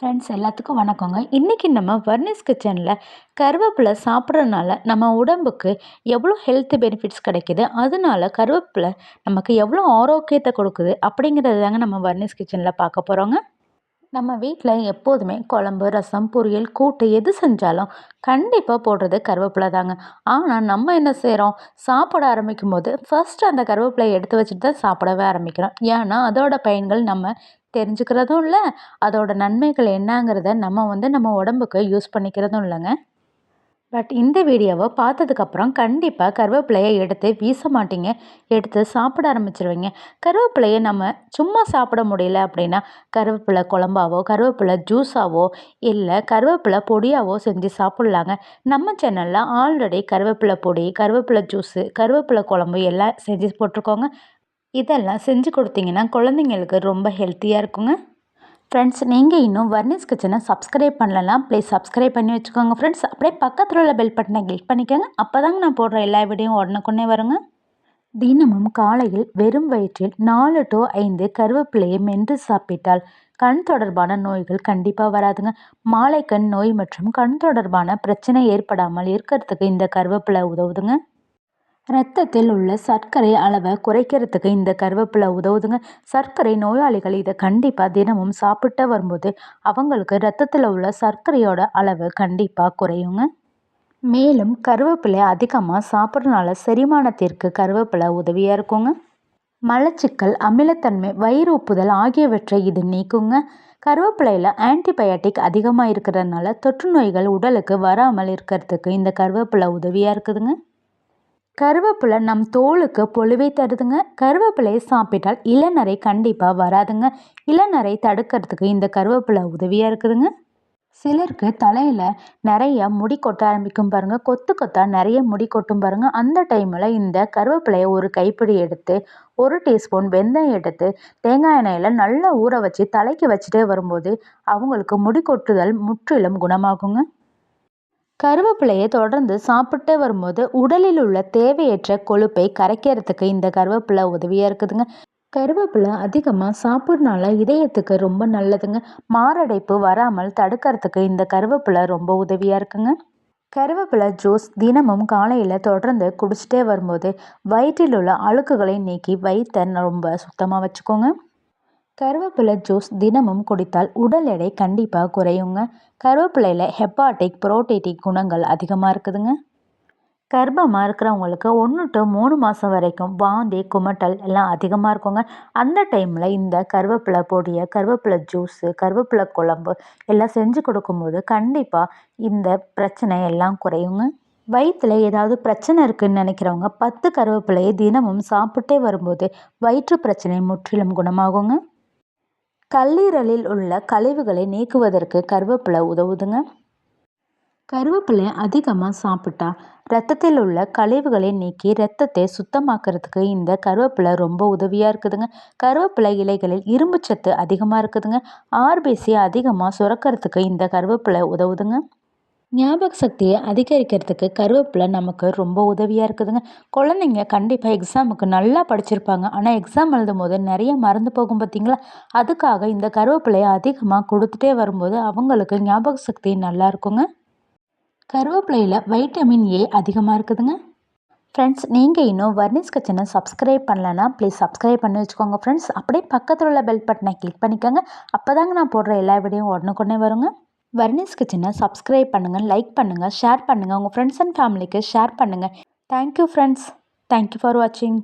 Friends எல்லாத்துக்கும் வணக்கங்க. இன்றைக்கி நம்ம வர்னிஸ் கிச்சனில் கருவேப்பிலை சாப்பிட்றதுனால நம்ம உடம்புக்கு எவ்வளோ ஹெல்த் பெனிஃபிட்ஸ் கிடைக்கிது? அதனால கருவேப்பிலை நமக்கு எவ்வளோ ஆரோக்கியத்தை கொடுக்குது? அப்படிங்கிறது தாங்க நம்ம வர்னிஸ் கிச்சனில் பார்க்க போகிறோங்க நம்ம வீட்டில் எப்போதுமே குழம்பு ரசம் பொரியல் கூட்டு எது செஞ்சாலும் கண்டிப்பாக போடுறது கருவேப்பிலை தாங்க. ஆனால் நம்ம என்ன செய்கிறோம் சாப்பிட ஆரம்பிக்கும் போது ஃபஸ்ட்டு அந்த கருவேப்பிலையை எடுத்து வச்சுட்டு தான் சாப்பிடவே ஆரம்பிக்கிறோம். ஏன்னா அதோட பயன்கள் நம்ம தெரிஞ்சுக்கிறதும் இல்லை அதோட நன்மைகள் என்னங்கிறத நம்ம வந்து நம்ம உடம்புக்கு யூஸ் பண்ணிக்கிறதும் இல்லைங்க. பட் இந்த வீடியோவை பார்த்ததுக்கப்புறம் கண்டிப்பாக கருவேப்பிலையை எடுத்து வீச மாட்டீங்க. எடுத்து சாப்பிட ஆரம்பிச்சிருவீங்க. கருவேப்பிலையை நம்ம சும்மா சாப்பிட முடியல அப்படின்னா கருவேப்பிலை குழம்பாவோ கருவேப்பிலை ஜூஸாவோ இல்லை கருவேப்பிலை பொடியாவோ செஞ்சு சாப்பிட்லாங்க. நம்ம சேனலில் ஆல்ரெடி கருவேப்பிலை பொடி கருவேப்பிலை ஜூஸு கருவேப்பிலை குழம்பு எல்லாம் செஞ்சு போட்டிருக்கோங்க. இதெல்லாம் செஞ்சு கொடுத்தீங்கன்னா குழந்தைங்களுக்கு ரொம்ப ஹெல்த்தியாக இருக்குங்க. ஃப்ரெண்ட்ஸ் நீங்கள் இன்னும் வர்னிஸ் கிச்சனை சப்ஸ்கிரைப் பண்ணலாம் ப்ளீஸ் சப்ஸ்கிரைப் பண்ணி வச்சுக்கோங்க ஃப்ரெண்ட்ஸ் அப்படியே பக்கத்தில் உள்ள பெல் பட்டனை கிளிக் பண்ணிக்கோங்க. அப்போ தாங்க நான் போடுற எல்லா வீடியோவும் உடனுக்குன்னே வருங்க. தினமும் காலையில் வெறும் வயிற்றில் நாலு டு ஐந்து கருவேப்பிலையை மென்று சாப்பிட்டால் கண் தொடர்பான நோய்கள் கண்டிப்பாக வராதுங்க. மாலை கண் நோய் மற்றும் கண் தொடர்பான பிரச்சனை ஏற்படாமல் இருக்கிறதுக்கு இந்த கருவேப்பிலை உதவுதுங்க. ரத்தத்தில் உள்ள சர்க்கரை அளவை குறைக்கிறதுக்கு இந்த கருவேப்பிலை உதவுதுங்க. சர்க்கரை நோயாளிகள் இதை கண்டிப்பாக தினமும் சாப்பிட்டு வரும்போது அவங்களுக்கு ரத்தத்தில் உள்ள சர்க்கரையோட அளவு கண்டிப்பாக குறையுங்க. மேலும் கருவேப்பிலை அதிகமாக சாப்பிட்றதுனால செரிமானத்திற்கு கருவேப்பிலை உதவியாக இருக்குங்க. மலச்சிக்கல் அமிலத்தன்மை வயிறு ஒப்புதல் ஆகியவற்றை இது நீக்குங்க. கருவேப்பிலையில் ஆன்டிபயாட்டிக் அதிகமாக இருக்கிறதுனால தொற்று நோய்கள் உடலுக்கு வராமல் இருக்கிறதுக்கு இந்த கருவேப்பிலை உதவியாக இருக்குதுங்க. கருவேப்பிலை நம் தோலுக்கு பொழுவை தருதுங்க. கருவேப்பிலையை சாப்பிட்டால் இளநரை கண்டிப்பாக வராதுங்க. இளநரை தடுக்கிறதுக்கு இந்த கருவேப்பிலை உதவியாக இருக்குதுங்க. சிலருக்கு தலையில் நிறைய முடி கொட்ட ஆரம்பிக்கும் பாருங்கள் கொத்து கொத்தா நிறைய முடி கொட்டும் பாருங்கள் அந்த டைமில் இந்த கருவேப்பிலையை ஒரு கைப்பிடி எடுத்து ஒரு டீஸ்பூன் வெந்தயம் எடுத்து தேங்காய் எண்ணெயில் நல்லா ஊற வச்சு தலைக்கு வச்சுட்டே வரும்போது அவங்களுக்கு முடி கொட்டுதல் முற்றிலும் குணமாகுங்க. கருவேப்பிலையை தொடர்ந்து சாப்பிட்டு வரும்போது உடலில் உள்ள தேவையற்ற கொழுப்பை கரைக்கிறதுக்கு இந்த கருவேப்பிலை உதவியாக இருக்குதுங்க. கருவேப்பிலை அதிகமாக சாப்பிட்றனால இதயத்துக்கு ரொம்ப நல்லதுங்க. மாரடைப்பு வராமல் தடுக்கிறதுக்கு இந்த கருவேப்பிலை ரொம்ப உதவியாக இருக்குங்க. கருவேப்பிலை ஜூஸ் தினமும் காலையில் தொடர்ந்து குடிச்சிட்டே வரும்போது வயிற்றில் உள்ள அழுக்குகளை நீக்கி வயிற்றை ரொம்ப சுத்தமாக வச்சுக்கோங்க. கருவேப்பிலை ஜூஸ் தினமும் குடித்தால் உடல் எடை கண்டிப்பாக குறையுங்க. கருவேப்பிலையில் ஹெப்பாட்டிக் புரோட்டேட்டிக் குணங்கள் அதிகமாக இருக்குதுங்க. கர்ப்பமாக இருக்கிறவங்களுக்கு ஒன்று டு மூணு மாதம் வரைக்கும் வாந்தி குமட்டல் எல்லாம் அதிகமாக இருக்குங்க. அந்த டைமில் இந்த கருவேப்பிலை பொடியை கருவேப்பிலை ஜூஸு கருவேப்பிலை குழம்பு எல்லாம் செஞ்சு கொடுக்கும்போது கண்டிப்பாக இந்த பிரச்சனை எல்லாம் குறையுங்க. வயிற்றில் ஏதாவது பிரச்சனை இருக்குதுன்னு நினைக்கிறவங்க பத்து கருவேப்பிலையை தினமும் சாப்பிட்டே வரும்போது வயிற்று பிரச்சனை முற்றிலும் குணமாகுங்க. கல்லீரலில் உள்ள கழிவுகளை நீக்குவதற்கு கருவேப்பிலை உதவுதுங்க. கருவேப்பிலை அதிகமாக சாப்பிட்டா ரத்தத்தில் உள்ள கழிவுகளை நீக்கி ரத்தத்தை சுத்தமாக்குறதுக்கு இந்த கருவேப்பிலை ரொம்ப உதவியாக இருக்குதுங்க. கருவேப்பிலை இலைகளில் இரும்பு சத்து அதிகமாக இருக்குதுங்க. ஆர்பிசி அதிகமாக சுரக்கிறதுக்கு இந்த கருவேப்பிலை உதவுதுங்க. ஞாபக சக்தியை அதிகரிக்கிறதுக்கு கருவேப்பிலை நமக்கு ரொம்ப உதவியாக இருக்குதுங்க. குழந்தைங்க கண்டிப்பாக எக்ஸாமுக்கு நல்லா படிச்சிருப்பாங்க. ஆனால் எக்ஸாம் எழுதும் போது நிறைய மறந்து போகும் பார்த்தீங்களா அதுக்காக இந்த கருவேப்பிலையை அதிகமாக கொடுத்துட்டே வரும்போது அவங்களுக்கு ஞாபக சக்தி நல்லா இருக்குங்க. கருவேப்பிலையில் வைட்டமின் ஏ அதிகமாக இருக்குதுங்க. ஃப்ரெண்ட்ஸ் நீங்கள் இன்னும் வர்னிஸ் கிச்சனை சப்ஸ்கிரைப் பண்ணலன்னா ப்ளீஸ் சப்ஸ்கிரைப் பண்ணி வச்சுக்கோங்க. ஃப்ரெண்ட்ஸ் அப்படியே பக்கத்தில் உள்ள பெல் பட்டனை கிளிக் பண்ணிக்கோங்க. அப்போ தாங்க நான் போடுற எல்லா வீடியோ உடனுக்குடனே வருங்க. வர்னிஸ் கிச்சனை சப்ஸ்கிரைப் பண்ணுங்கள் லைக் பண்ணுங்கள் ஷேர் பண்ணுங்கள் உங்கள் ஃப்ரெண்ட்ஸ் அண்ட் ஃபேமிலிக்கு ஷேர் பண்ணுங்கள் thank you friends thank you for வாட்சிங்